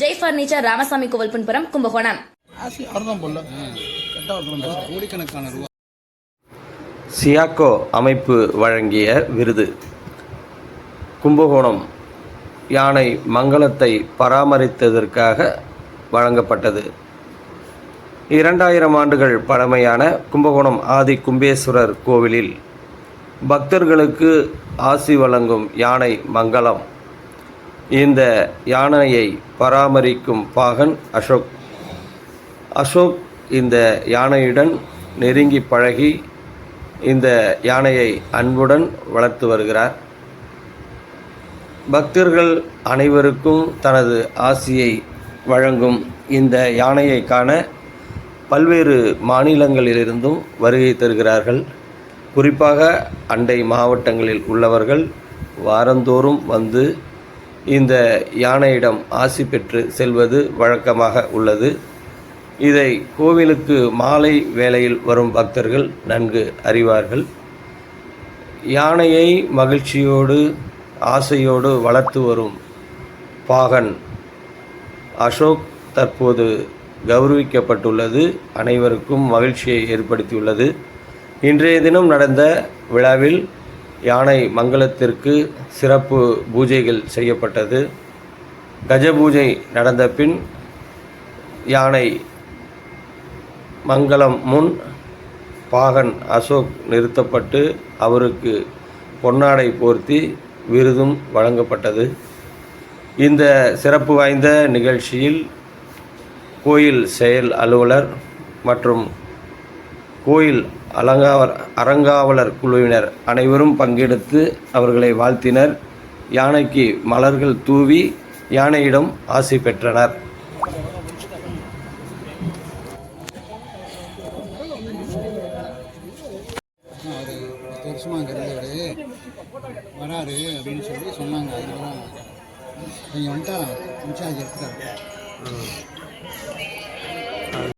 Furniture Ramasamy கோவில் பின்புறம் கும்பகோணம். சியாக்கோ அமைப்பு வழங்கிய விருது. கும்பகோணம் யானை மங்களத்தை பராமரித்ததற்காக வழங்கப்பட்டது. இரண்டாயிரம் ஆண்டுகள் பழமையான கும்பகோணம் ஆதி கும்பேஸ்வரர் கோவிலில் பக்தர்களுக்கு ஆசி வழங்கும் யானை மங்களம். இந்த யானையை பராமரிக்கும் பாகன் அசோக். அசோக் இந்த யானையுடன் நெருங்கி பழகி இந்த யானையை அன்புடன் வளர்த்து வருகிறார். பக்தர்கள் அனைவருக்கும் தனது ஆசியை வழங்கும் இந்த யானையை காண பல்வேறு மாநிலங்களிலிருந்தும் வருகை தருகிறார்கள். குறிப்பாக அண்டை மாவட்டங்களில் உள்ளவர்கள் வாரந்தோறும் வந்து இந்த யானையிடம் ஆசி பெற்று செல்வது வழக்கமாக உள்ளது. இதை கோவிலுக்கு மாலை வேளையில் வரும் பக்தர்கள் நன்கு அறிவார்கள். யானையை மகிழ்ச்சியோடு ஆசையோடு வளர்த்து வரும் பாகன் அசோக் தற்போது கௌரவிக்கப்பட்டுள்ளது. அனைவருக்கும் மகிழ்ச்சியை ஏற்படுத்தியுள்ளது. இன்றைய தினம் நடந்த விழாவில் யானை மங்களத்திற்கு சிறப்பு பூஜைகள் செய்யப்பட்டது. கஜ பூஜை நடந்த பின் யானை மங்களம் முன் பாகன் அசோக் நிறுத்தப்பட்டு அவருக்கு பொன்னாடை போர்த்தி விருதும் வழங்கப்பட்டது. இந்த சிறப்பு வாய்ந்த நிகழ்ச்சியில் கோயில் செயல் அலுவலர் மற்றும் கோயில் அலங்காவ அறங்காவலர் குழுவினர் அனைவரும் பங்கெடுத்து அவர்களை வாழ்த்தினர். யானைக்கு மலர்கள் தூவி யானையிடம் ஆசி பெற்றனர். வராரு அப்படின்னு சொல்லி சொன்னாங்க. அதனால நீங்கள் வந்துட்டா இன்சார்ஜ் எடுத்துட்டாரு.